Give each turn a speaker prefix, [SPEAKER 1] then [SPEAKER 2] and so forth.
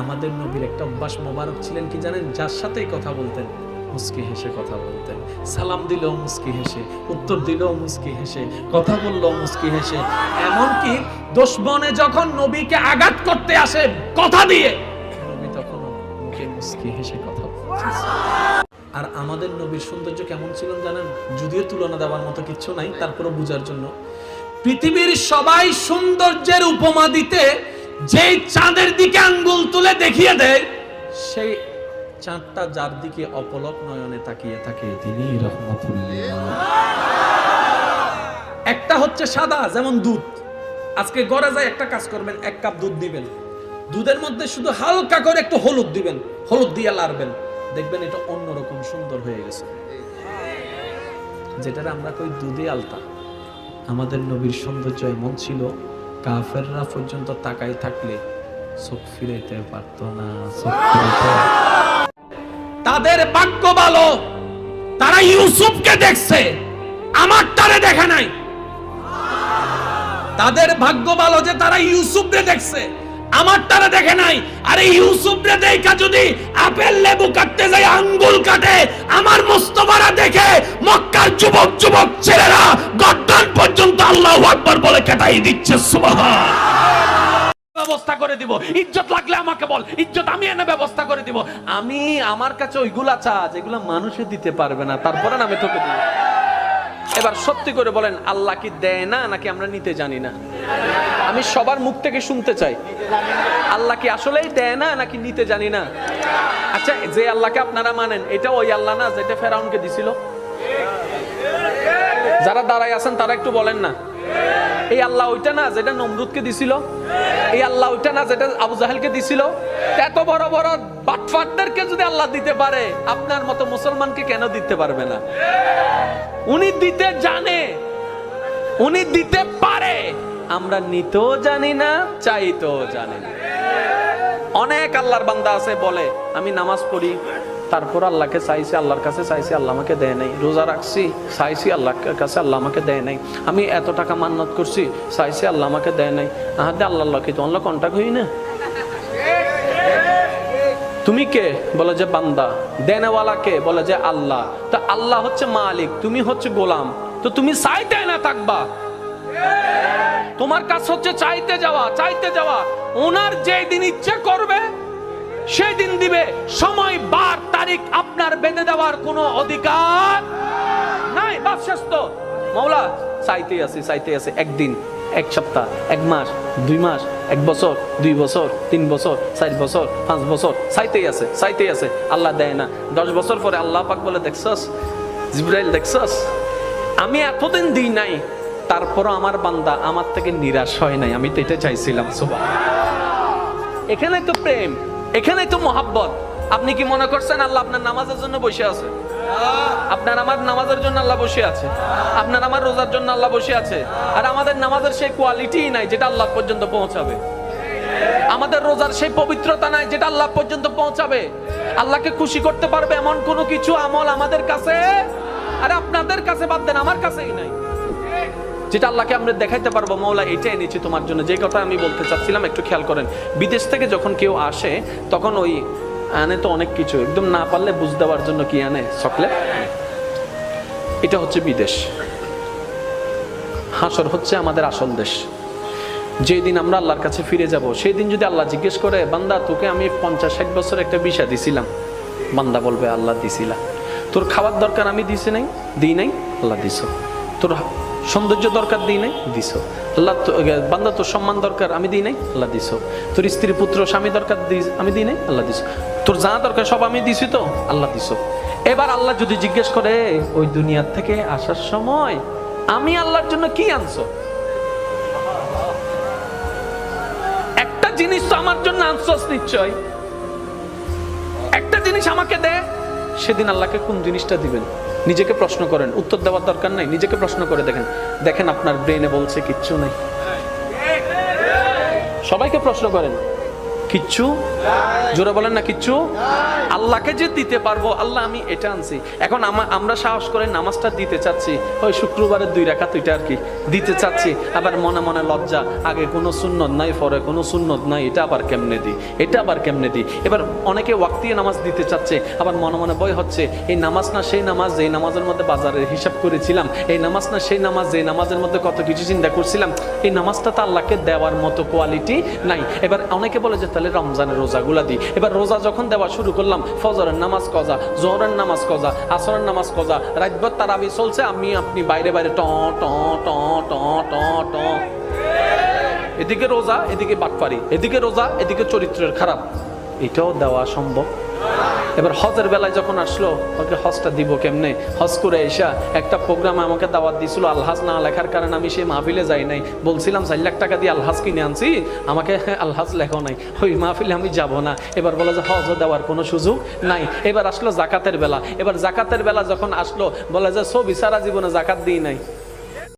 [SPEAKER 1] আমাদের নবীর একটা অভ্যাস মোবারক ছিলেন কি জানেন? যার সাথেই কথা বলতেন, মুস্কি হেসে কথা বলতেন। সালাম দিলেও মুস্কি হেসে, উত্তর দিলেও মুস্কি হেসে, কথা বললেও মুস্কি হেসে। এমনকি দুশ্মনে যখন নবীকে আঘাত করতে আসে, কথা দিয়ে নবী তখনও মুখে মুস্কি হেসে কথা আর আমাদের নবীর সৌন্দর্য কেমন ছিল জানেন? যদিও তুলনা দেওয়ার মতো কিছু নাই তারপরে বোঝার জন্য। পৃথিবীর সবাই সৌন্দর্যের উপমা দিতে যেই চাঁদের দিকে আঙ্গুল তুলে দেখিয়ে দেয়, সেই চাঁদটা যার দিকে অপলক নয়নে তাকিয়ে থাকে, তিনি একটা হচ্ছে সাদা, যেমন দুধ। আজকে গড়ে যায়, একটা কাজ করবেন, এক কাপ দুধ দিবেন। দুধের মধ্যে শুধু হালকা করে একটু হলুদ দিবেন, হলুদ দিয়ে লাড়বেন। দেখবেন এটা অন্যরকম সুন্দর হয়ে গেছে। যেটার আমরা কই দুধে আলতা। আমাদের নবীর সৌন্দর্য এমন ছিল কাফেররা পর্যন্ত তাকাই থাকলে চোখ ফিরাইতে পারত না তাদের ভাগ্য ভালো। তারা ইউসুফকে দেখছে। আমার তারে দেখে নাই। তাদের ভাগ্য ভালো যে তারা ইউসুফরে দেখছে। আমার তারা দেখে নাই। আরে ইউসুফরে দেখা যদি আপেল লেবু কাটতে যায়, আঙ্গুল কাটে, আমার মোস্তফারা দেখে মক্কার যুবক যুবক ছেলেরা আকবার বলে কাটাই দিচ্ছে ব্যবস্থা করে দিব। ইজ্জত লাগলে আমাকে বল। ইজ্জত আমি এনে ব্যবস্থা করে দিব। আমি আমার কাছে ওইগুলা চা যেগুলো মানুষে দিতে পারবে না, তারপরে আমি তোকে দিব। এবার সত্যি করে বলেন, আল্লাহ কি দেয় না, নাকি আমরা নিতে জানি না? আমি সবার মুখ থেকে শুনতে চাই। আল্লাহ কি আসলেই দেয় না, নাকি নিতে জানি না? আচ্ছা যে আল্লাহকে আপনারা মানেন, এটা ওই আল্লাহ না, যেটা ফেরাউনকে দিছিল? যারা দাঁড়ায় আছেন, তারা একটু বলেন না। এই আল্লাহ ওইটা না যেটা নমরুদকে দিছিল? এই আল্লাহ ওইটা না যেটা আবু জাহেলকে দিছিল? এত বড় বড় বাটফাটদেরকে যদি আল্লাহ দিতে পারে, আপনার মতো মুসলমানকে কেন দিতে পারবে না? উনি দিতে জানে, উনি দিতে পারে। আমরা নিতেও জানি না, চাইতেও জানি না। অনেক আল্লাহর বান্দা আছে, বলে, আমি নামাজ পড়ি। তারপর আল্লাহকে চাইছি, আল্লাহর কাছে চাইছি, আল্লাহ আমাকে দেয় নাই। রোজা রাখছি, চাইছি আল্লাহর কাছে আল্লাহ আমাকে দেয় নাই। আমি এত টাকা মান্নত করছি, চাইছি আল্লাহ আমাকে দেয় নাই। আহাদে আল্লাহ আল্লাহ কি তো আল্লাহ কন্টাক্ট হই না? তুমি কে? বলে যে বান্দা। দেনেওয়ালা কে? বলে যে আল্লাহ। তো আল্লাহ হচ্ছে মালিক, তুমি হচ্ছে গোলাম। তো তুমি চাইতে না থাকবা? তোমার কাজ হচ্ছে চাইতে যাওয়া চাইতে যাওয়া। ওনার যেই দিন ইচ্ছে করবে সেই দিন দিবে সময়, বার, তারিখ আপনার বেঁধে দেওয়ার কোনো অধিকার নাই। বাপ শেষ তো চাইতে আছে চাইতে আছে। একদিন, এক সপ্তাহ, এক মাস, দুই মাস, এক বছর, দুই বছর, তিন বছর, চার বছর, পাঁচ বছর। চাইতেই আছে চাইতেই আছে। আল্লাহ দেয় না। দশ বছর পরে আল্লাহ পাক বলে, দেখছস? জিব্রাইল, দেখছস? আমি এতদিন দিই নাই। তারপরও আমার বান্দা আমার থেকে নিরাশ হয় নাই। আমি তো এটা চাইছিলাম সুবাহ এখানে তো প্রেম। এখানে তো মহাব্বত। আপনি কি মনে করছেন আল্লাহ আপনার নামাজের জন্য বসে আছে? আপনার আমার নামাজের জন্য আল্লাহ বসে আছে। আপনার আমার রোজার জন্য আল্লাহ বসে আছে। আর আমাদের নামাজের সেই কোয়ালিটি নাই যেটা আল্লাহ পর্যন্ত পৌঁছাবে। আমাদের রোজার সেই পবিত্রতা নাই যেটা আল্লাহ পর্যন্ত পৌঁছাবে। আল্লাহকে খুশি করতে পারবে এমন কোনো কিছু আমল আমাদের কাছে? আর আপনাদের কাছে বাদ দেন, আমার কাছেই নাই। যেটা আল্লাহকে আমরা দেখাইতে পারব মৌলা এটা এনেছি তোমার জন্য। যে কথা আমি বলতে চাচ্ছিলাম, একটু খেয়াল করেন। বিদেশ থেকে যখন কেউ আসে, তখন ওই আনে তো অনেক কিছু, একদম না পারলে বুঝ দেওয়ার জন্য কি আনে? চকলেট? এটা হচ্ছে বিদেশ। হাসর হচ্ছে আমাদের আসল দেশ। যেই দিন আমরা আল্লাহর কাছে ফিরে যাব সেই দিন যদি আল্লাহ জিজ্ঞেস করে, বান্দা, তোকে আমি পঞ্চাশ ষাট বছর একটা বিষা দিছিলাম। বান্দা বলবে, আল্লাহ দিছিলা। তোর খাবার দরকার আমি দিছি নাই, দিই নাই, আল্লাহ দিছ। তোর সৌন্দর্য দরকার দিই নাই? দিছ। আল্লাহ তো- বান্দা তোর সম্মান দরকার আমি দিই নাই? আল্লাহ দিছ। তোর স্ত্রী পুত্র স্বামী দরকার দিস আমি দিই নাই? আল্লাহ দিছ। তোর যা দরকার সব আমি দিছি তো? আল্লাহ দিছ। এবার আল্লাহ যদি জিজ্ঞেস করে ওই দুনিয়ার থেকে আসার সময় আমি আল্লাহর জন্য কি আনছো? একটা জিনিস তো আমার জন্য আনছস নিশ্চয়। একটা জিনিস আমাকে দে। সেদিন আল্লাহকে কোন জিনিসটা দিবেন? নিজেকে প্রশ্ন করেন, উত্তর দেওয়ার দরকার নাই, নিজেকে প্রশ্ন করে দেখেন। দেখেন আপনার ব্রেনে বলছে কিচ্ছু নেই। সবাইকে প্রশ্ন করেন। কিচ্ছু? জোরে বলেন না কিচ্ছু? আল্লাহকে যে দিতে পারব, আল্লাহ আমি এটা আনছি। এখন আমা- আমরা সাহস করে নামাজটা দিতে চাচ্ছি। ওই শুক্রবারের দুই রাখা দুইটা আর কি। দিতে চাচ্ছি। আবার মনে মনে লজ্জা, আগে কোনো সুন্নত নাই, পরে কোনো সুন্নত নাই, এটা আবার কেমনে দিই? এটা আবার কেমনে দিই? এবার অনেকে ওয়াক্তিয়ে নামাজ দিতে চাচ্ছে, আবার মনে মনে ভয় হচ্ছে, এই নামাজ না সেই নামাজ যেই নামাজের মধ্যে বাজারের হিসাব করেছিলাম, এই নামাজ না সেই নামাজ যে নামাজের মধ্যে কত কিছু চিন্তা করছিলাম, এই নামাজটা তো আল্লাহকে দেওয়ার মতো কোয়ালিটি নাই। এবার অনেকে বলে যে তাহলে রমজানের রোজাগুলা দিই এবার রোজা যখন দেওয়া শুরু করলাম, ফজরের নামাজ কজা, জোহরের নামাজ কজা, আসরের নামাজ কজা, রাতভর তারাবি চলছে, আমি আপনি বাইরে বাইরে ট ট ট ট ট ট। এদিকে রোজা, এদিকে বাটপারি, এদিকে রোজা, এদিকে চরিত্রের খারাপ। এটাও দেওয়া সম্ভব। এবার হজের বেলায় যখন আসলো, ওকে হজটা দিব কেমনে? হজ করে এসা একটা প্রোগ্রামে আমাকে দাওয়াত দিছিল আলহাজ না লেখার কারণে আমি সেই মাহফিলে যাই নাই। বলছিলাম, চার লাখ টাকা দিয়ে আলহাজ কিনে আনছি। আমাকে আলহাজ লেখো নাই। ওই মাহফিলে আমি যাব না। এবার বলে যে হজ দেওয়ার কোনো সুযোগ নাই। এবার আসলো জাকাতের বেলা। এবার জাকাতের বেলা যখন আসলো, বলে যে সব সারা জীবনে জাকাত দিই নাই।